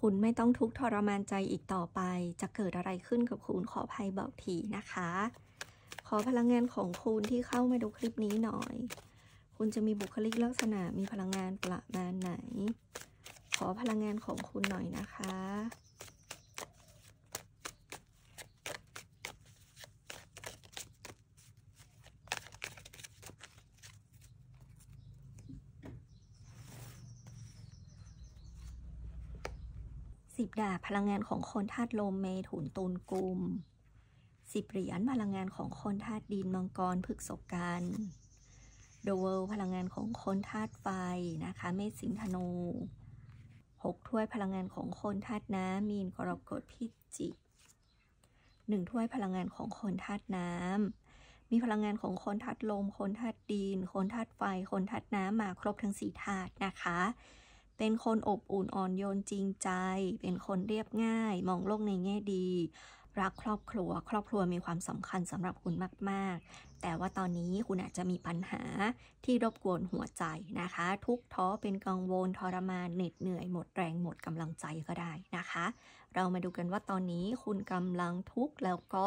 คุณไม่ต้องทุกข์ทรมานใจอีกต่อไป จะเกิดอะไรขึ้นกับคุณขอภัยบอกทีนะคะ ขอพลังงานของคุณที่เข้ามาดูคลิปนี้หน่อย คุณจะมีบุคลิกลักษณะมีพลังงานประมาณไหน ขอพลังงานของคุณหน่อยนะคะ สิบดาบพลังงานของคนธาตุลมเมถุนตุลกุมสิบเหรียญพลังงานของคนธาตุดินมังกรพฤกษกันเดอะเวิลพลังงานของคนธาตุไฟนะคะ เมษสิงธนูหกถ้วยพลังงานของคนธาตุน้ำมีนกรกฎพิจิกหนึ่งถ้วยพลังงานของคนธาตุน้ำมีพลังงานของคนธาตุลม คนธาตุดิน คนธาตุไฟ คนธาตุน้ำมาครบทั้งสี่ธาตุนะคะ เป็นคนอบอุ่นอ่อนโยนจริงใจ เป็นคนเรียบง่าย มองโลกในแง่ดี รักครอบครัว ครอบครัวมีความสำคัญสำหรับคุณมาก ๆ แต่ว่าตอนนี้คุณอาจจะมีปัญหาที่รบกวนหัวใจนะคะ ทุกท้อเป็นกังวลทรมานเหน็ดเหนื่อยหมดแรงหมดกำลังใจก็ได้นะคะ เรามาดูกันว่าตอนนี้คุณกำลังทุกข์แล้วก็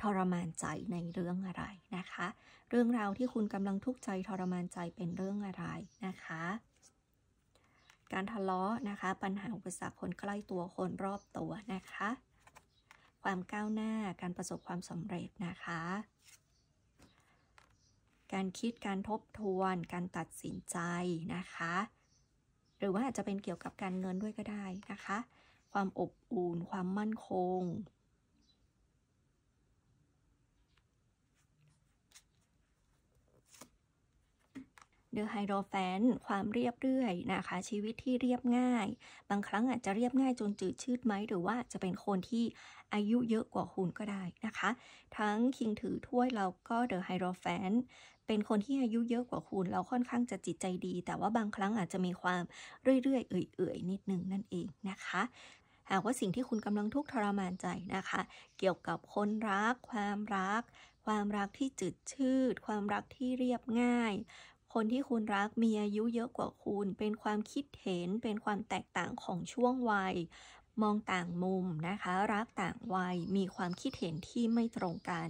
ทรมานใจในเรื่องอะไรนะคะ เรื่องราวที่คุณกำลังทุกข์ใจทรมานใจเป็นเรื่องอะไรนะคะ การทะเลาะนะคะ ปัญหาอุปสรรคคนใกล้ตัวคนรอบตัวนะคะ ความก้าวหน้าการประสบความสำเร็จนะคะ การคิดการทบทวน การตัดสินใจนะคะ หรือว่าอาจจะเป็นเกี่ยวกับการเงินด้วยก็ได้นะคะ ความอบอุ่น ความมั่นคง เดอะไฮโดรแฟนความเรียบเรื่อยนะคะ ชีวิตที่เรียบง่าย บางครั้งอาจจะเรียบง่ายจนจืดชืดไหม หรือว่าจะเป็นคนที่อายุเยอะกว่าคุณก็ได้นะคะ ทั้งคิงถือถ้วยแล้วก็เดอะไฮโดรแฟนเป็นคนที่อายุเยอะกว่าคุณแล้วค่อนข้างจะจิตใจดี แต่ว่าบางครั้งอาจจะมีความเรื่อยๆ เอื่อยๆ นิดนึงนั่นเองนะคะหากว่าสิ่งที่คุณกำลังทุกข์ทรมานใจนะคะ เกี่ยวกับคนรัก ความรัก ความรักที่จืดชืด ความรักที่เรียบง่าย คนที่คุณรักมีอายุเยอะกว่าคุณ เป็นความคิดเห็น เป็นความแตกต่างของช่วงวัย มองต่างมุมนะคะ รักต่างวัย มีความคิดเห็นที่ไม่ตรงกัน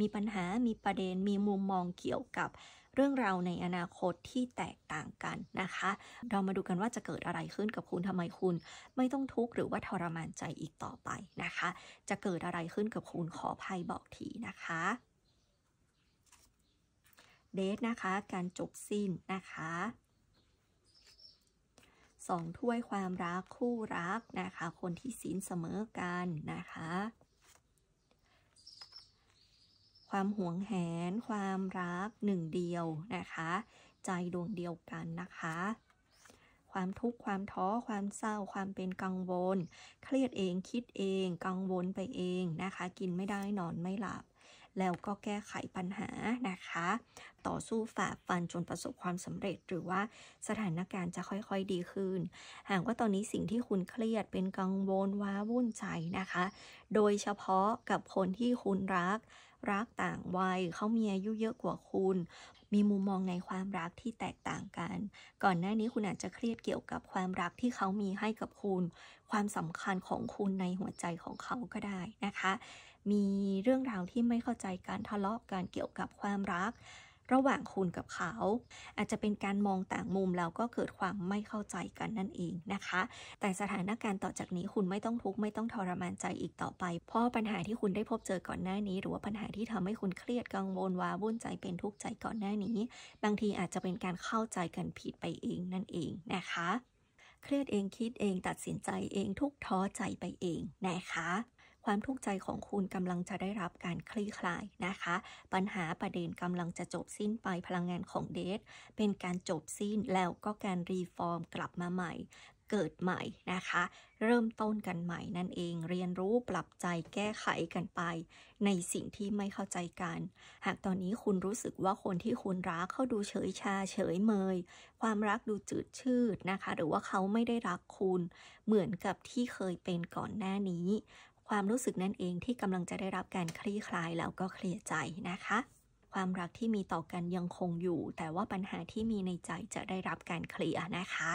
มีปัญหา มีประเด็น มีมุมมองเกี่ยวกับเรื่องราวในอนาคตที่แตกต่างกันนะคะ เรามาดูกันว่าจะเกิดอะไรขึ้นกับคุณทำไมคุณ ไม่ต้องทุกข์หรือว่าทรมานใจอีกต่อไปนะคะ จะเกิดอะไรขึ้นกับคุณขอภัยบอกทีนะคะ เดทนะคะ การจบสิ้นนะคะสองถ้วยความรักคู่รักนะคะ คนที่ศีลเสมอกันนะคะ ความหวงแหน ความรักหนึ่งเดียวนะคะ ใจดวงเดียวกันนะคะ ความทุกข์ความท้อความเศร้า ความเป็นกังวล เครียดเองคิดเอง กังวลไปเองนะคะ กินไม่ได้นอนไม่หลับ แล้วก็แก้ไขปัญหานะคะ ต่อสู้ฝ่าฟันจนประสบความสำเร็จ หรือว่าสถานการณ์จะค่อยๆดีขึ้น หากว่าตอนนี้สิ่งที่คุณเครียดเป็นกังวลว้าวุ่นใจนะคะ โดยเฉพาะกับคนที่คุณรัก รักต่างวัยเขามีอายุเยอะกว่าคุณ มีมุมมองในความรักที่แตกต่างกัน ก่อนหน้านี้คุณอาจจะเครียดเกี่ยวกับความรักที่เขามีให้กับคุณ ความสำคัญของคุณในหัวใจของเขาก็ได้นะคะ มีเรื่องราวที่ไม่เข้าใจการทะเลาะกันเกี่ยวกับความรัก ระหว่างคุณกับเขา อาจจะเป็นการมองต่างมุมแล้วก็เกิดความไม่เข้าใจกันนั่นเองนะคะ แต่สถานการณ์ต่อจากนี้คุณไม่ต้องทุกข์ไม่ต้องทรมานใจอีกต่อไป เพราะปัญหาที่คุณได้พบเจอก่อนหน้านี้ หรือว่าปัญหาที่ทำให้คุณเครียดกังวลว้าวุ่นใจเป็นทุกข์ใจก่อนหน้านี้ บางทีอาจจะเป็นการเข้าใจกันผิดไปเองนั่นเองนะคะเครียดเองคิดเองตัดสินใจเองทุกท้อใจไปเองนะคะ ความทุกข์ใจของคุณกำลังจะได้รับการคลี่คลายนะคะ ปัญหาประเด็นกำลังจะจบสิ้นไปพลังงานของเดทเป็นการจบสิ้นแล้วก็การรีฟอร์มกลับมาใหม่เกิดใหม่นะคะ เริ่มต้นกันใหม่นั่นเอง เรียนรู้ปรับใจแก้ไขกันไป ในสิ่งที่ไม่เข้าใจกัน หากตอนนี้คุณรู้สึกว่าคนที่คุณรักเขาดูเฉยชาเฉยเมย ความรักดูจืดชืดนะคะ หรือว่าเขาไม่ได้รักคุณ เหมือนกับที่เคยเป็นก่อนหน้านี้ ความรู้สึกนั่นเองที่กำลังจะได้รับการคลี่คลายแล้วก็เคลียร์ใจนะคะ ความรักที่มีต่อกันยังคงอยู่ แต่ว่าปัญหาที่มีในใจจะได้รับการเคลียร์นะคะ